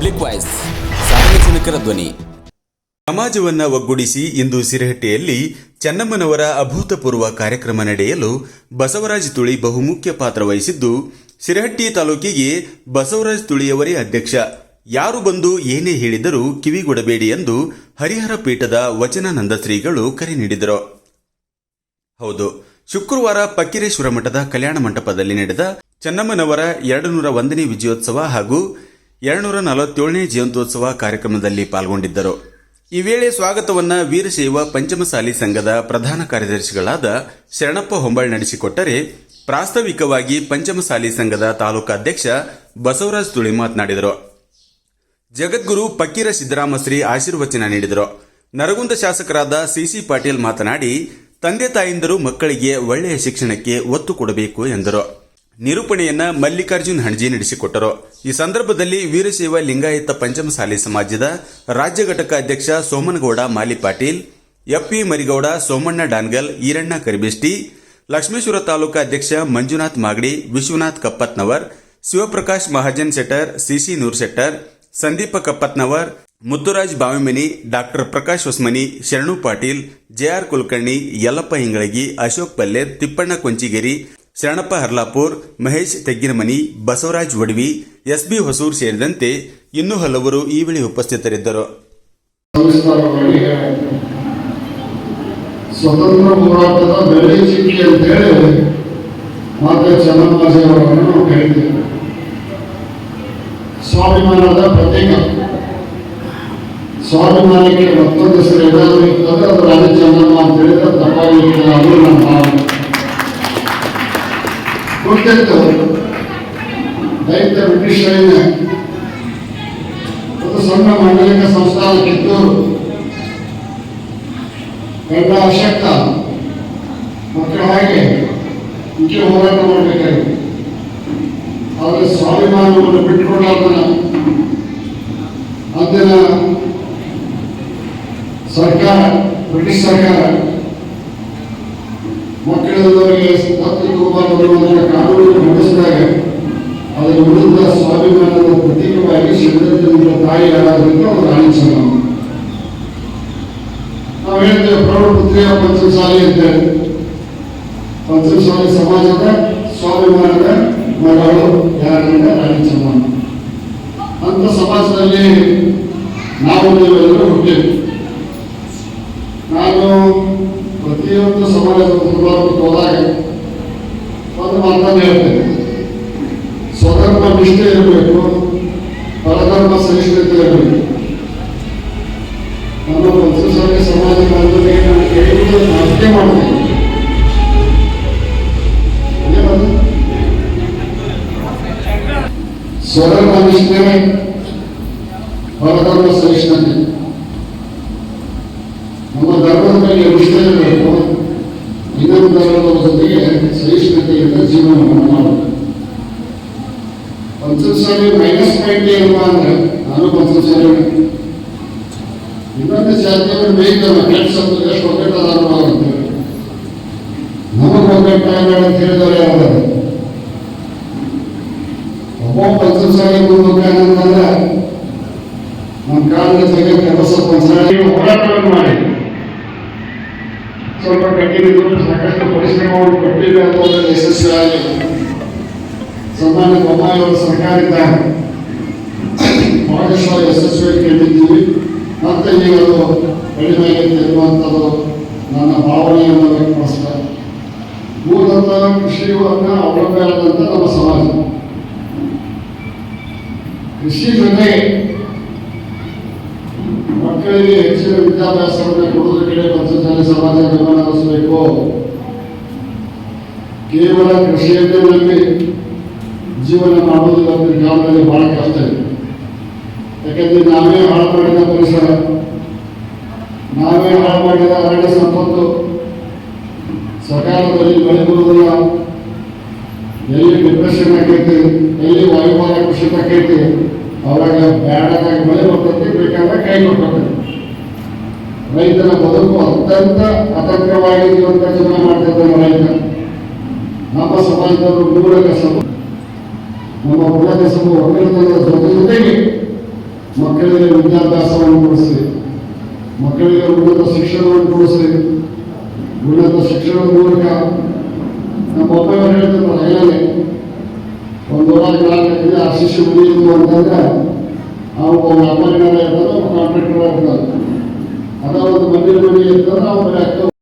Public voice ಸಾರ್ವಜನಿಕರ ಧ್ವನಿ. ಸಮಾಜವನ್ನ ಒಗ್ಗೂಡಿಸಿ ಇಂದು ಸಿರಹಟ್ಟಿಯಲ್ಲಿ ಚೆನ್ನಮ್ಮನವರ ಅಭೂತಪೂರ್ವ ಕಾರ್ಯಕ್ರಮ ನಡೆಯಲು ಬಸವರಾಜ್ ತುಳಿ ಬಹುಮುಖ್ಯ ಪಾತ್ರ ವಹಿಸಿದ್ದು, ಸಿರಹಟ್ಟಿ ತಾಲೂಕಿಗೆ ಬಸವರಾಜ್ ತುಳಿಯವರೇ ಅಧ್ಯಕ್ಷ. ಯಾರು ಬಂದು ಏನೇ ಹೇಳಿದರೂ ಕಿವಿಗೊಡಬೇಡಿ ಎಂದು ಹರಿಹರ ಪೀಠದ ವಚನಾನಂದ ಶ್ರೀಗಳು ಕರೆ ನೀಡಿದರು. ಹೌದು, ಶುಕ್ರವಾರ ಪಕ್ಕಿರೇಶ್ವರ ಮಠದ ಕಲ್ಯಾಣ ಮಂಟಪದಲ್ಲಿ ನಡೆದ ಚೆನ್ನಮ್ಮನವರ ಎರಡು ನೂರ ಒಂದನೇ ವಿಜಯೋತ್ಸವ ಹಾಗೂ ಎರಡುನೂರ ನಲವತ್ತೇಳನೇ ಜಯಂತ್ಯೋತ್ಸವ ಕಾರ್ಯಕ್ರಮದಲ್ಲಿ ಪಾಲ್ಗೊಂಡಿದ್ದರು. ಈ ವೇಳೆ ಸ್ವಾಗತವನ್ನ ವೀರಶೈವ ಪಂಚಮಸಾಲಿ ಸಂಘದ ಪ್ರಧಾನ ಕಾರ್ಯದರ್ಶಿಗಳಾದ ಶರಣಪ್ಪ ಹೊಂಬಳ್ ನಡೆಸಿಕೊಟ್ಟರೆ ಪ್ರಾಸ್ತಾವಿಕವಾಗಿ ಪಂಚಮಸಾಲಿ ಸಂಘದ ತಾಲೂಕಾಧ್ಯಕ್ಷ ಬಸವರಾಜ್ ತುಳಿ ಮಾತನಾಡಿದರು. ಜಗದ್ಗುರು ಪಕ್ಕೀರ ಸಿದ್ದರಾಮಶ್ರೀ ಆಶೀರ್ವಚನ ನೀಡಿದರು. ನರಗುಂದ ಶಾಸಕರಾದ ಸಿಸಿ ಪಾಟೀಲ್ ಮಾತನಾಡಿ, ತಂದೆ ತಾಯಿಂದರು ಮಕ್ಕಳಿಗೆ ಒಳ್ಳೆಯ ಶಿಕ್ಷಣಕ್ಕೆ ಒತ್ತು ಕೊಡಬೇಕು ಎಂದರು. ನಿರೂಪಣೆಯನ್ನ ಮಲ್ಲಿಕಾರ್ಜುನ್ ಹಣಜಿ ನಡೆಸಿಕೊಟ್ಟರು. ಈ ಸಂದರ್ಭದಲ್ಲಿ ವೀರಶೈವ ಲಿಂಗಾಯತ ಪಂಚಮಸಾಲಿ ಸಮಾಜದ ರಾಜ್ಯ ಘಟಕ ಅಧ್ಯಕ್ಷ ಸೋಮನಗೌಡ, ಮಾಲಿ ಪಾಟೀಲ್ ಎಫ್ಪಿ ಮರಿಗೌಡ, ಸೋಮಣ್ಣ ಡಾನ್ಗಲ್, ಈರಣ್ಣ ಕರಿಬೆಷ್ಟಿ, ಲಕ್ಷ್ಮೇಶ್ವರ ತಾಲೂಕಾ ಅಧ್ಯಕ್ಷ Manjunath Magadi, Vishwanath Kappatnavar, Shivaprakash Mahajan Shettar, C C Noor Shettar, Sandeep Kappatnavar, Muthuraj Bavimani, doctor Prakash Hosmani, Sharanu Patil J R Kulkarni, Yallappa Hingalagi, Ashok Palle, Tippanna Konchigeri Sharanappa Harlapur, Mahesh Tegginamani, Basavaraj Vadvi S B Hosur ಸೇರಿದಂತೆ ಇನ್ನೂ ಹಲವರು ಈ ವೇಳೆ ಉಪಸ್ಥಿತರಿದ್ದರು. ಸ್ವತಂತ್ರ ಹೋರಾಟದ ಸಿಕ್ಕಿ ಮಾತೆ ಚೆನ್ನಮ್ಮಾಜಿಯವರನ್ನು ನಾವು ಕೇಳಿದ್ದೇವೆ. ಸ್ವಾಭಿಮಾನದ ಪ್ರತೀಕ. ಸ್ವಾಭಿಮಾನಕ್ಕೆ ಮತ್ತೊಂದು ಹೆಸರು ಇರ್ತದೆ ಅಂತ ತಪ್ಪಾಗಿರ್ತದೆ ಅದು ಗೊತ್ತಿತ್ತು ದೈತ್ಯ ಬ್ರಿಟಿಷ್ ಒಂದು ಸಣ್ಣ ಮಾಂಡಲಿಕ ಸಂಸ್ಥಾನ ಕಿತ್ತೂರು. ಗಂಡ ಅಶಕ್ತ ಮಕ್ಕಳ ಹಾಗೆ ಮುಖ್ಯ ಹೋರಾಟ ಮಾಡಬೇಕಾಗಿ. ಅವರ ಸ್ವಾಭಿಮಾನವನ್ನು ಬಿಟ್ಟುಕೊಳ್ಳೋದನ್ನ ಅಂದಿನ ಸರ್ಕಾರ, ಬ್ರಿಟಿಷ್ ಸರ್ಕಾರ ಮಕ್ಕಳಿದ್ದವರಿಗೆ ದತ್ತು ತಗೋಬಾರದು ಅನ್ನುವಂಥ ಕಾನೂನು ನಡೆಸಿದಾಗ ಅದರ ವಿರುದ್ಧ ಸ್ವಾಭಿಮಾನದ ಪ್ರತೀಕವಾಗಿ ಶಿವದತ್ತಿನ ತಾಯಿ ಯಾರಾದ್ರಿಂದ ಅವರು ಚೆನ್ನಮ್ಮ ನಾವು ಹೇಳ್ತೇವೆ ಪ್ರೌಢಪುತ್ರಿಯ ಪಂಚಮಸಾಲಿ ಅಂತೇಳಿ ಪಂಚಮಸಾಲಿ ಸಮಾಜದ ಸ್ವಾಭಿಮಾನದ ಮಗಳು ಯಾರಿಂದ ರಾಣಿ ಚೆನ್ನಮ್ಮ ಅಂತ ಸಮಾಜದಲ್ಲಿ ನಾವು ನೀವೆಲ್ಲರೂ ಹುಟ್ಟಿವಿ ನಾನು ಪ್ರತಿಯೊಂದು ಸಮಾಜದ ಸಂದರ್ಭಕ್ಕೆ ಹೋದಾಗ ಒಂದು ಮಾತನ್ನು ಹೇಳ್ತೇನೆ ಸ್ವಧರ್ಮ ನಿಷ್ಠೆ ಇರಬೇಕು ಪರಧರ್ಮ ಸಹಿಷ್ಣುತೆ ಇರಬೇಕು ನಮ್ಮ ಪಂಚಸಾಲಿ ಸಮಾಜ ಬಾಂಧವರಿಗೆ ನಾನು ಕೇಳುವುದು ಅರ್ಥ ಮಾಡ್ತೇನೆ ಏನದು? ಸ್ವಧರ್ಮ ನಿಷ್ಠೆ ಪರಧರ್ಮ ಸಹಿಷ್ಣುತೆ ನಮ್ಮ ಧರ್ಮದ ಮೇಲೆ ನಿಷ್ಠೆ ಇನ್ನೊಂದು ಜಾತಿಯನ್ನು ಬೇಕಲ್ಲ ಶಬ್ದ ಎಷ್ಟು ಒಗ್ಗಟ್ಟದಾರ ಅಂತ ನಮಗೆ ಒಗ್ಗಟ್ಟ ಬೇಡ ಅಂತ ಹೇಳಿದವರು ಯಾವ್ದಾರ ಒಬ್ಬ ಪಂಚಮಸಾಲಿ ಅಂತಂದ್ರೆ ನಮ್ಮ ಕಾಲದ ಜಗ ಕೆಲಸ ಹೋರಾಟವನ್ನು ಮಾಡಿ. ಸ್ವಲ್ಪ ಕಠಿಣ ಸಾಕಷ್ಟು ಪರಿಶ್ರಮವನ್ನು ಪಟ್ಟಿಲ್ಲ ಅನ್ನೋದ್ರಲ್ಲಿ ಯಶಸ್ವಿಯಾಗಿ ಸನ್ಮಾನ್ಯ ಬೊಮ್ಮಾಯಿಯವರ ಸರ್ಕಾರದಿಂದ ಭಾಗಶಃ ಯಶಸ್ವಿಯಾಗಿ ಕಂಡಿದ್ದೀವಿ ಮತ್ತೆ ಈಗ ಅದು ನನ್ನ ಭಾವನೆಯನ್ನು ವ್ಯಕ್ತಪಡಿಸ್ತಾರೆ ಮೂಲತಃ ಕೃಷಿಯನ್ನು ಅವಲಂಬನೆ ನಮ್ಮ ಸಮಾಜ. ಕೃಷಿ ಜೊತೆಗೆ ಮಕ್ಕಳಿಗೆ ಹೆಚ್ಚಿನ ವಿದ್ಯಾಭ್ಯಾಸವನ್ನು ಕೊಡುವುದರ ಕಡೆ ಪಂಚಾಯಿ ಸಮಾಜ ಗಮನ ಹರಿಸಬೇಕು. ಕೇವಲ ನಂಬಿ ಜೀವನ ಮಾಡುವುದಿಲ್ಲ ಅಂತ ಕಾಲದಲ್ಲಿ ಬಹಳ ಕಷ್ಟ ಇದೆ. ಯಾಕಂದ್ರೆ ನಾವೇ ಹಾಳು ಮಾಡಿದ ಪರಿಸರ ನಾವೇ ಹಾಳು ಮಾಡಿದ ಅರಣ್ಯ ಸಂಪತ್ತು. ಸಕಾಲದಲ್ಲಿ ಮಳೆ ಬರುವುದಿಲ್ಲ ಎಲ್ಲಿ ಡಿಪ್ರೆಷನ್ ಆಗೈತಿ ಎಲ್ಲಿ ವಾಯುಮಾನ ಕುಸಿತ ಆಕೈತಿ ಅವಾಗ ಬ್ಯಾಡದಾಗ ಮಳೆ ಬರ್ತೈತಿ ಬೇಕಾದ ಕೈ ಕೊಡ್ತೈತಿ ರೈತನ ಬದುಕು ಅತ್ಯಂತ ಅತಂತ್ರವಾಗಿ ಜೀವಂತ ಜೀವನ ಮಾಡ್ತಿದ್ದಾನೆ ರೈತ. ನಮ್ಮ ಸಮಾಜದವರು ಮೂಲಕ ಸಮ ನಮ್ಮ ಮೂಲಕ ಸಮ ಜೊತೆ ಜೊತೆಗೆ ಮಕ್ಕಳಿಗೆ ವಿದ್ಯಾಭ್ಯಾಸವನ್ನು ಕೊಡಿಸಿ, ಮಕ್ಕಳಿಗೆ ಉನ್ನತ ಶಿಕ್ಷಣವನ್ನು ಕೊಡಿಸಿ, ಉನ್ನತ ಶಿಕ್ಷಣದ ಮೂಲಕ ನಮ್ಮ ಒಬ್ಬರು ಹೇಳ್ತಾರೆ ಹೇಳಲಿ ಒಂದು ಊರಾಗ ನಾಲ್ಕೈದು ಆ ಶಿಷ್ಯ ಮುಗಿಯಿತು ಅಂತಂದ್ರೆ ಅವ್ರು ವ್ಯಾಪಾರಿಗಾರ ಇರ್ತಾರೆ ಕಾಂಟ್ರಾಕ್ಟರ್ ಇರ್ತಾರೆ ಅದ ಒಂದು ಮಂದಿರ ಮನೆ ಇರ್ತದೆ ಅವ್ರ